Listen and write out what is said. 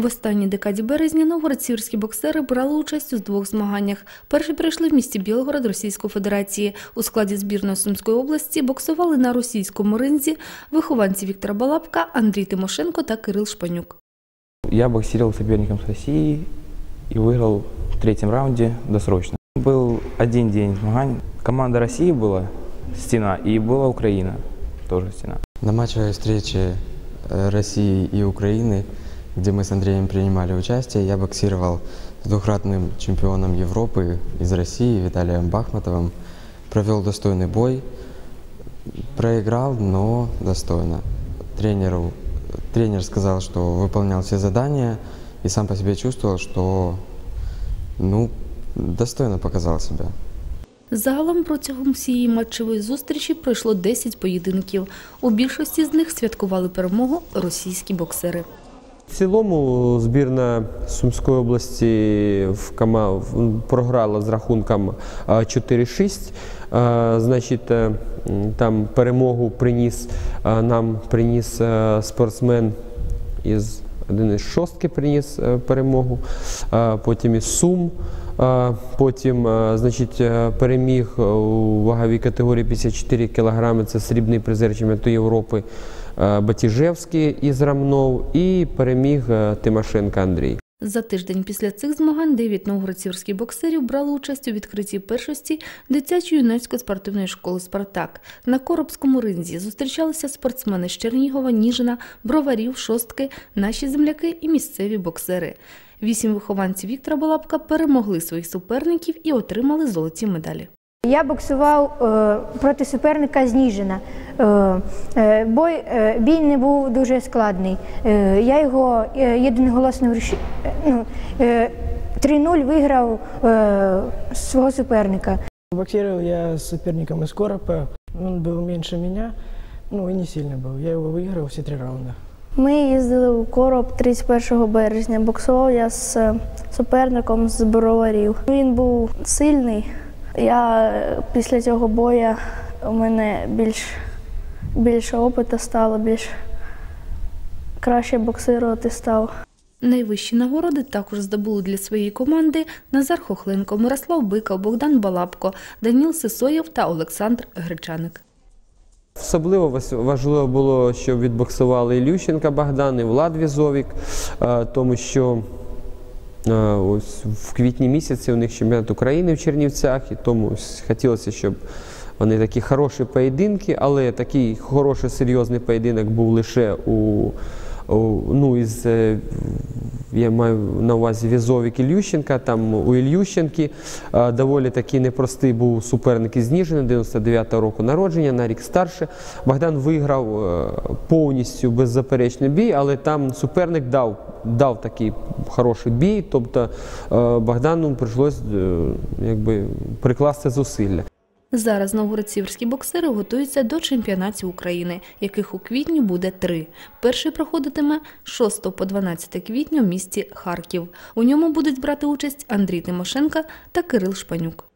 В останній декаді березня новгород-сіверські боксери брали участь у двох змаганнях. Перші прийшли в місті Білгород Російської Федерації. У складі збірної Сумської області боксували на російському ринзі вихованці Віктора Балабка, Андрій Тимошенко та Кирил Шпанюк. Я боксировал соперником с Россией и выиграл в третьем раунде досрочно. Был один день змагань. Команда России была стена и была Украина тоже стена. На матчевой встрече э, России и Украины, где мы с Андреем принимали участие, я боксировал с двукратным чемпионом Европы из России Виталием Бахматовым. Провел достойный бой, проиграл, но достойно. Тренеру, тренер сказал, что выполнял все задания и сам по себе чувствовал, что ну, достойно показал себя. Загалом протягом всієї матчевої зустрічі пройшло 10 поєдинків. У більшості з них святкували перемогу російські боксери. В цілому збірна Сумської області в КАМА програла з рахунком 4-6. Значить, е, там перемогу приніс нам приніс е, спортсмен із один із шостки приніс е, перемогу, потім із Сум. Потім, е, значить, е, переміг у ваговій категорії 54 кг. Це срібний призер чемпіонату Європи е, Батіжевський із Рамнов і переміг е, Тимошенко Андрій. За тиждень після цих змагань дев'ять новгородцівських боксерів брали участь у відкритті першості дитячо-юнацької спортивної школи Спартак. На Коробському ринзі зустрічалися спортсмени з Чернігова, Ніжина, Броварів, Шостки, наші земляки і місцеві боксери. Вісім вихованців Віктора Балабка перемогли своїх суперників і отримали золоті медалі. Я боксував е, проти суперника з Ніжина. Е, е, бой, е, бій не був дуже складний. Е, я його е, єдиноголосно вріш- е, ну, е, 3-0 виграв е, свого суперника. Боксировал я с соперником из Коропа. Он был меньше меня, ну и не сильно был. Я его выиграл все три раунда. Ми їздили у короб 31 березня. Боксував я з е, суперником з броварів. Він був сильний. Я після цього бою у мене більш більше опиту стало, більш краще боксирувати став. Найвищі нагороди також здобули для своєї команди Назар Хохленко, Мирослав Биков, Богдан Балабко, Даніл Сисоєв та Олександр Гречаник. Особливо важливо було, щоб відбоксували Ілющенка Богдан і Влад Візовік, е, тому що ось в квітні місяці у них чемпіонат України в Чернівцях, і тому хотілося, щоб вони такі хороші поєдинки, але такий хороший серйозний поєдинок був лише у, у ну, із е, я маю на увазі Візовік Ілющенка. Там у Ілющенки е, доволі такий непростий був суперник із Ніжини, 99-го року народження, на рік старше. Богдан виграв е, повністю беззаперечний бій, але там суперник дав, дав такий хороший бій. Тобто е, Богдану прийшлось е, якби, прикласти зусилля. Зараз новгород-сіверські боксери готуються до чемпіонатів України, яких у квітні буде три. Перший проходитиме з 6 по 12 квітня в місті Харків. У ньому будуть брати участь Андрій Тимошенко та Кирил Шпанюк.